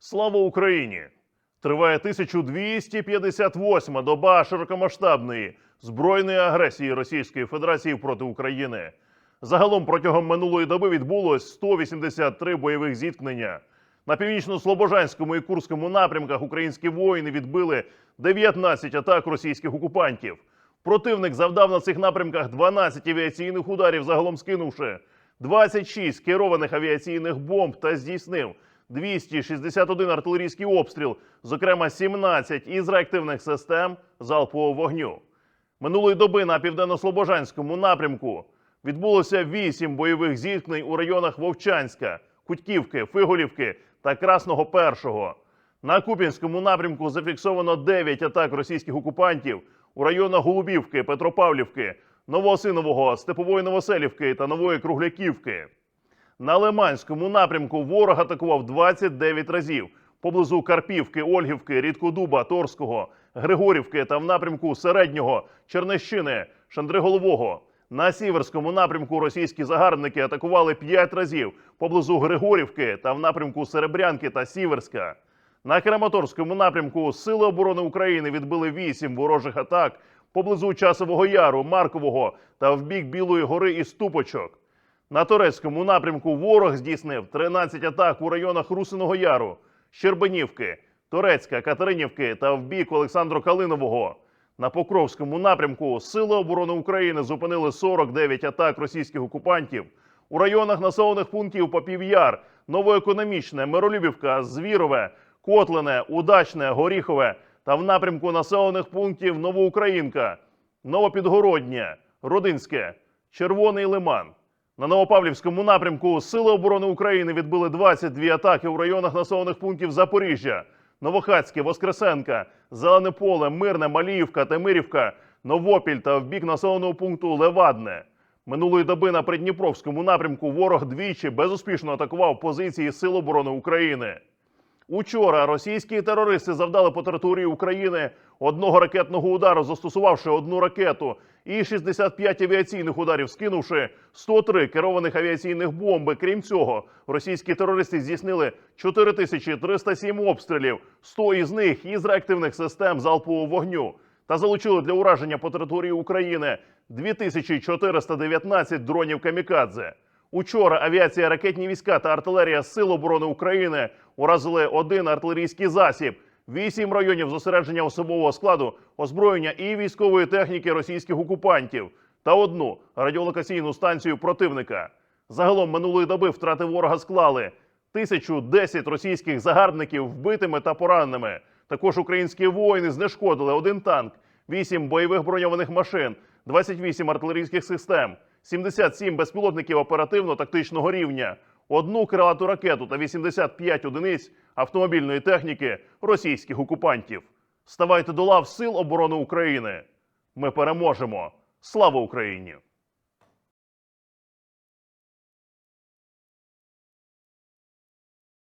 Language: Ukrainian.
Слава Україні! Триває 1258-ма доба широкомасштабної збройної агресії Російської Федерації проти України. Загалом протягом минулої доби відбулось 183 бойових зіткнення. На північно-слобожанському і Курському напрямках українські воїни відбили 19 атак російських окупантів. Противник завдав на цих напрямках 12 авіаційних ударів, загалом скинувши 26 керованих авіаційних бомб та здійснив 261 артилерійський обстріл, зокрема 17 із реактивних систем залпового вогню. Минулої доби на південно-слобожанському напрямку відбулося 8 бойових зіткнень у районах Вовчанська, Кутьківки, Фиголівки та Красного Першого. На Куп'янському напрямку зафіксовано 9 атак російських окупантів у районах Голубівки, Петропавлівки, Новоосинового, Степової Новоселівки та Нової Кругляківки. На Лиманському напрямку ворог атакував 29 разів поблизу Карпівки, Ольгівки, Рідкодуба, Торського, Григорівки та в напрямку Середнього, Чернещини, Шандриголового. На сіверському напрямку російські загарбники атакували 5 разів поблизу Григорівки та в напрямку Серебрянки та Сіверська. На Краматорському напрямку Сили оборони України відбили 8 ворожих атак поблизу Часового Яру, Маркового та в бік Білої гори і Ступочок. На турецькому напрямку ворог здійснив 13 атак у районах Русиного Яру, Щербанівки, Турецька, Катеринівки та в бік Олександру Калинового. На Покровському напрямку Сили оборони України зупинили 49 атак російських окупантів у районах населених пунктів Попів'яр, Новоекономічне, Миролюбівка, Звірове, Котлине, Удачне, Горіхове та в напрямку населених пунктів Новоукраїнка, Новопідгороднє, Родинське, Червоний Лиман. На Новопавлівському напрямку Сили оборони України відбили 22 атаки у районах населених пунктів Запоріжжя, Новохацьке, Воскресенка, Зелене Поле, Мирне, Маліївка, Темирівка, Новопіль та в бік населеного пункту Левадне. Минулої доби на Придніпровському напрямку ворог двічі безуспішно атакував позиції Сил оборони України. Учора російські терористи завдали по території України одного ракетного удару, застосувавши одну ракету, і 65 авіаційних ударів, скинувши 103 керованих авіаційних бомби. Крім цього, російські терористи здійснили 4307 обстрілів, 100 із них із реактивних систем залпового вогню, та залучили для ураження по території України 2419 дронів камікадзе. Учора авіація, ракетні війська та артилерія Сил оборони України уразили один артилерійський засіб, вісім районів зосередження особового складу, озброєння і військової техніки російських окупантів та одну радіолокаційну станцію противника. Загалом минулої доби втрати ворога склали 1010 російських загарбників вбитими та пораненими. Також українські воїни знешкодили один танк, 8 бойових броньованих машин, 28 артилерійських систем, 77 безпілотників оперативно-тактичного рівня, одну крилату ракету та 85 одиниць автомобільної техніки російських окупантів. Ставайте до лав Сил оборони України. Ми переможемо. Слава Україні!